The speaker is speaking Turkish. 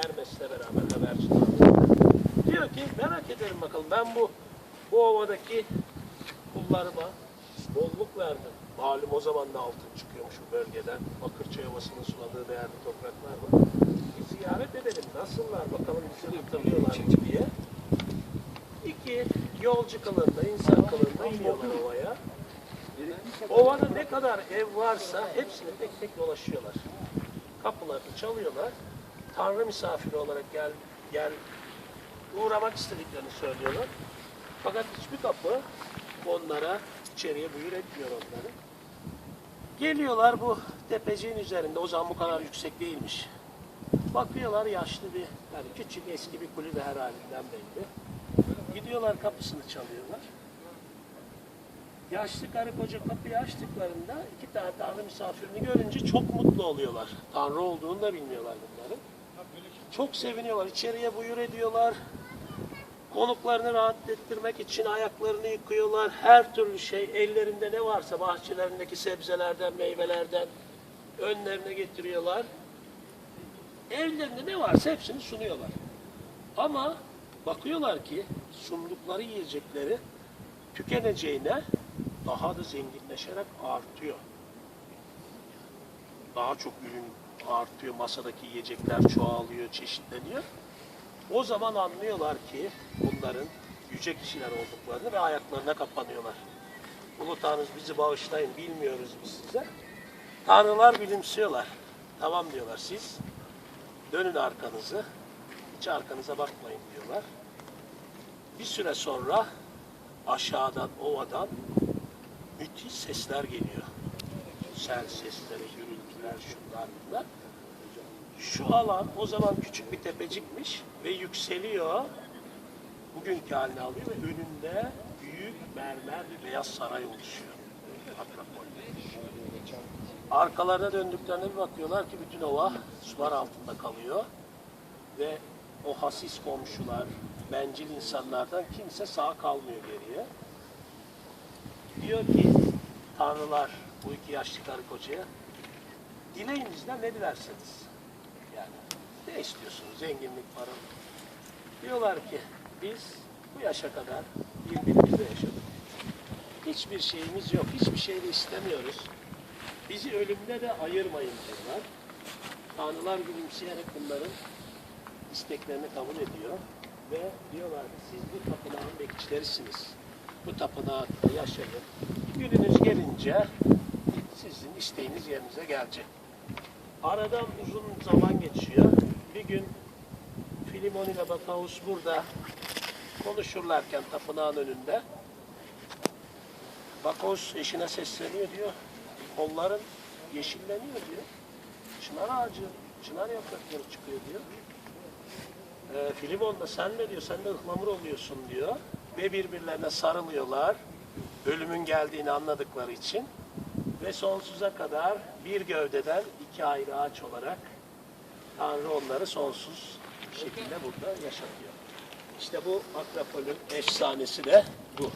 Hermes'le beraber haberci. Diyor ki merak ederim bakalım ben bu bu ovadaki kullarıma bolluk verdim. Malum o zaman da altın çıkıyormuş bu bölgeden. Bakırçay Ovası'nın suladığı değerli topraklar var. Bir ziyaret edelim. Nasıllar bakalım bizi hatırlıyorlar mı diye. İki yolcu kılığında, insan kılığında iniyorlar ovaya. Ovada ne kadar ev varsa hepsini tek tek dolaşıyorlar. Kapılarını çalıyorlar. Tanrı misafiri olarak gel, gel uğramak istediklerini söylüyorlar. Fakat hiçbir kapı onlara içeriye buyur etmiyor onları. Geliyorlar bu tepeciğin üzerinde. O zaman bu kadar yüksek değilmiş. Bakıyorlar yaşlı bir, yani küçük eski bir kulübe her halinden belli. Gidiyorlar kapısını çalıyorlar. Yaşlı karı koca kapıyı açtıklarında iki tane Tanrı misafirini görünce çok mutlu oluyorlar. Tanrı olduğunu da bilmiyorlar bunların. Çok seviniyorlar. İçeriye buyur ediyorlar. Konuklarını rahat ettirmek için ayaklarını yıkıyorlar. Her türlü şey ellerinde ne varsa bahçelerindeki sebzelerden, meyvelerden önlerine getiriyorlar. Evlerinde ne varsa hepsini sunuyorlar. Ama bakıyorlar ki sundukları yiyecekleri tükeneceğine daha da zenginleşerek artıyor. Daha çok ürün artıyor, masadaki yiyecekler çoğalıyor, çeşitleniyor. O zaman anlıyorlar ki bunların yüce kişiler olduklarını ve ayaklarına kapanıyorlar. Ulu Tanrı bizi bağışlayın, bilmiyoruz biz size. Tanrılar gülümsüyorlar. Tamam diyorlar siz dönün arkanızı, hiç arkanıza bakmayın diyorlar. Bir süre sonra aşağıdan, ovadan müthiş sesler geliyor. Sel sesleri, gürültüler, şunlar bunlar. Şu alan o zaman küçük bir tepecikmiş ve yükseliyor. Bugünkü halini alıyor ve önünde büyük mermer bir beyaz saray oluşuyor. Akropol. Arkalarına döndüklerine bir bakıyorlar ki bütün ova sular altında kalıyor. Ve o hasis komşular, bencil insanlardan kimse sağ kalmıyor geriye. Diyor ki tanrılar bu iki yaşlı karı kocaya dileğinizden ne dilerseniz. Yani ne istiyorsunuz? Zenginlik para diyorlar ki biz bu yaşa kadar birbirimizle yaşadık. Hiçbir şeyimiz yok hiçbir şey de istemiyoruz. Bizi ölümde de ayırmayın diyorlar. Tanrılar gülümseyerek bunların isteklerini kabul ediyor ve diyorlar ki siz bu tapınağın bekçilerisiniz bu tapınakta yaşayın gününüz gelince sizin isteğiniz yerinize gelecek. Aradan uzun zaman geçiyor. Bir gün Filimon ile Bakaus burada konuşurlarken tapınağın önünde Bakaus eşine sesleniyor diyor. Kolların yeşilleniyor diyor. Çınar ağacı, çınar yaprakları çıkıyor diyor. Ee, Filimon da sen ne diyor, sen de ıhlamur oluyorsun diyor. Ve birbirlerine sarılıyorlar. Ölümün geldiğini anladıkları için. Ve sonsuza kadar bir gövdeden iki ayrı ağaç olarak Tanrı onları sonsuz şekilde burada yaşatıyor. İşte bu Akropol'ün efsanesi de bu.